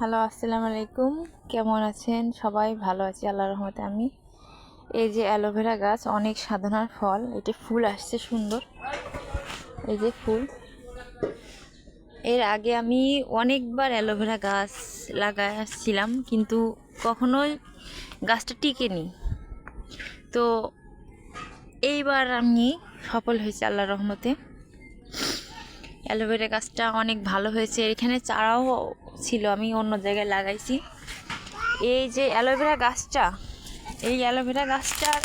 Hello, আসসালামু আলাইকুম। কেমন আছেন? সবাই ভালো আছি আল্লাহ রহমতে আমি। এই যে অ্যালোভেরা গাছ, অনেক সাধনার ফল। এটি ফুল আসছে সুন্দর। এই যে ফুল। এর আগে আমি অনেকবার অ্যালোভেরা গাছ লাগাচ্ছিলাম কিন্তু কখনোই গাছটা টিকেনি। তো এইবার আমি সফল হয়েছি আল্লাহর রহমতে। অ্যালোভেরা গাছটা অনেক ভালো হয়েছে। এখানে চারাও ছিল, আমি অন্য জায়গায় লাগাইছি। এই যে অ্যালোভেরা গাছটা, এই অ্যালোভেরা গাছটার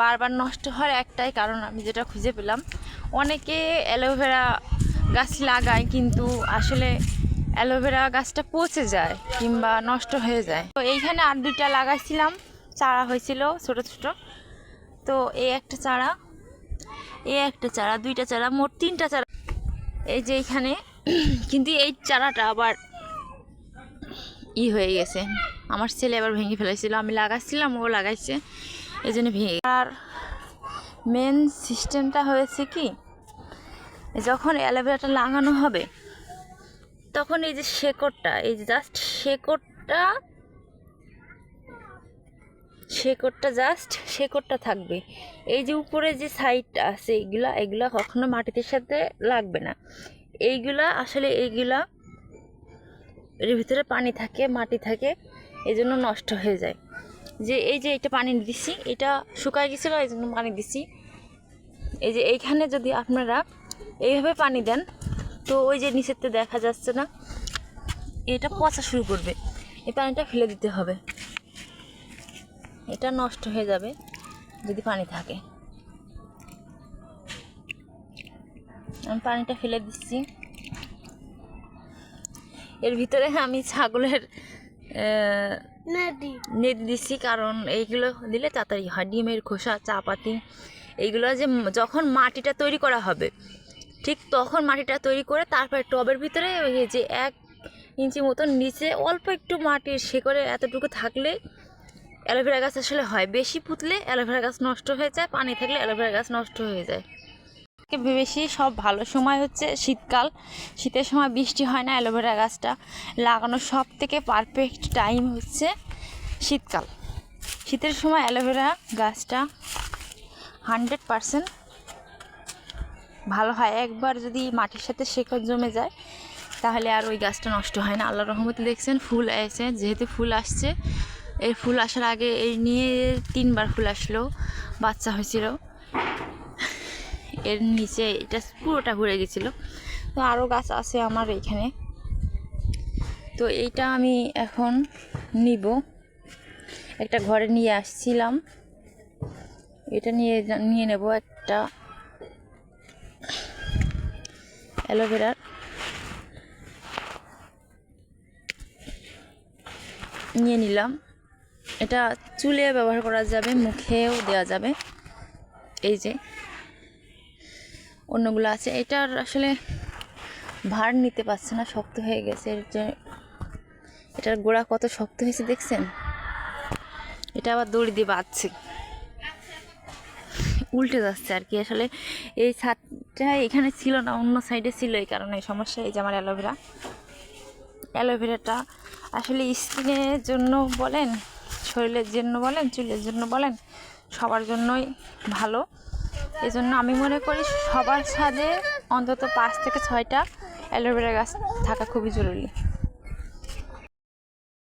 বারবার নষ্ট হওয়ার একটাই কারণ আমি যেটা খুঁজে পেলাম। অনেকে অ্যালোভেরা গাছ লাগায়, কিন্তু আসলে অ্যালোভেরা গাছটা পচে যায় কিংবা নষ্ট হয়ে যায়। তো এইখানে আর দুইটা লাগাইছিলাম, চারা হয়েছিল ছোট ছোট। তো এই একটা চারা, এই একটা চারা, দুইটা চারা, মোট তিনটা চারা। এই যে এইখানে কিন্তু এই চারাটা আবার ই হয়ে গেছে। আমার ছেলে আবার ভেঙে ফেলেছিল আমি লাগাচ্ছিলাম, ও লাগাইছে। এই জন্য ভেঙে আর মেন সিস্টেমটা হয়েছে কি যখন অ্যালোভেরাটা লাগানো হবে, তখন এই যে শেকড়টা, এই যে জাস্ট শেকড়টা শেকড়টা জাস্ট শেকড়টা থাকবে। এই যে উপরে যে সাইডটা আছে এইগুলা এগুলা কখনো মাটিতে সাথে লাগবে না। এইগুলা, আসলে এইগুলা, এর ভিতরে পানি থাকে, মাটি থাকে এই জন্য নষ্ট হয়ে যায়। যে এই যে এটা পানি দিছি, এটা শুকায় গেছিল এই জন্য পানি দিছি। এই যে এইখানে যদি আপনারা এইভাবে পানি দেন, তো ওই যে নিচেতে দেখা যাচ্ছে না, এটা পচা শুরু করবে। এই পানিটা ফেলে দিতে হবে। এটা নষ্ট হয়ে যাবে যদি পানি থাকে। আমি পানিটা ফেলে দিচ্ছি। এর ভিতরে আমি ছাগলের নেট দিচ্ছি কারণ এইগুলো দিলে তাড়াতাড়ি হয়। ডিমের খোসা চাপাতি এইগুলো যে যখন মাটিটা তৈরি করা হবে ঠিক তখন মাটিটা তৈরি করে তারপরে টবের ভিতরে ওই যে এক ইঞ্চি মতন নিচে অল্প একটু মাটির শেকড়ে এতটুকু থাকলে অ্যালোভেরা গাছ আসলে হয়। বেশি পুতলে অ্যালোভেরা গাছ নষ্ট হয়ে যায় পানি থাকলে অ্যালোভেরা গাছ নষ্ট হয়ে যায়। থেকে বেশি সব ভালো সময় হচ্ছে শীতকাল। শীতের সময় বৃষ্টি হয় না, অ্যালোভেরা গাছটা লাগানোর সব থেকে পারফেক্ট টাইম হচ্ছে শীতকাল। শীতের সময় অ্যালোভেরা গাছটা হান্ড্রেড পারসেন্ট ভালো হয়। একবার যদি মাটির সাথে শেকড় জমে যায়, তাহলে আর ওই গাছটা নষ্ট হয় না। আল্লাহ রহমতে দেখছেন ফুল এসে, যেহেতু ফুল আসছে, এই ফুল আসার আগে এই নিয়ে তিনবার ফুল আসলো, বাচ্চা হয়েছিল। এর নিচে এটা পুরোটা ভরে গেছিল। তো আরও গাছ আছে আমার এখানে। তো এইটা আমি এখন নিব। একটা ঘরে নিয়ে আসছিলাম। এটা নিয়ে নিয়ে নেব একটা অ্যালোভেরার নিয়ে নিলাম। এটা চুলে ব্যবহার করা যাবে, মুখেও দেওয়া যাবে। এই যে অন্যগুলো আছে। এটার আসলে ভার নিতে পারছে না, শক্ত হয়ে গেছে। এর যে এটার গোড়া কত শক্ত হয়েছে দেখছেন? এটা আবার দড়ি দিয়ে বাঁধছে। উল্টে যাচ্ছে আর কি। আসলে এই ছাদটা এখানে ছিল না, অন্য সাইডে ছিল এই কারণে। সমস্যা এই যে আমার অ্যালোভেরা অ্যালোভেরাটা আসলে স্কিনের জন্য বলেন, শরীরের জন্য বলেন, চুলের জন্য বলেন, সবার জন্যই ভালো। এই জন্য আমি মনে করি সবার ছাদে অন্তত পাঁচ থেকে ছয়টা অ্যালোভেরা গাছ থাকা খুবই জরুরি।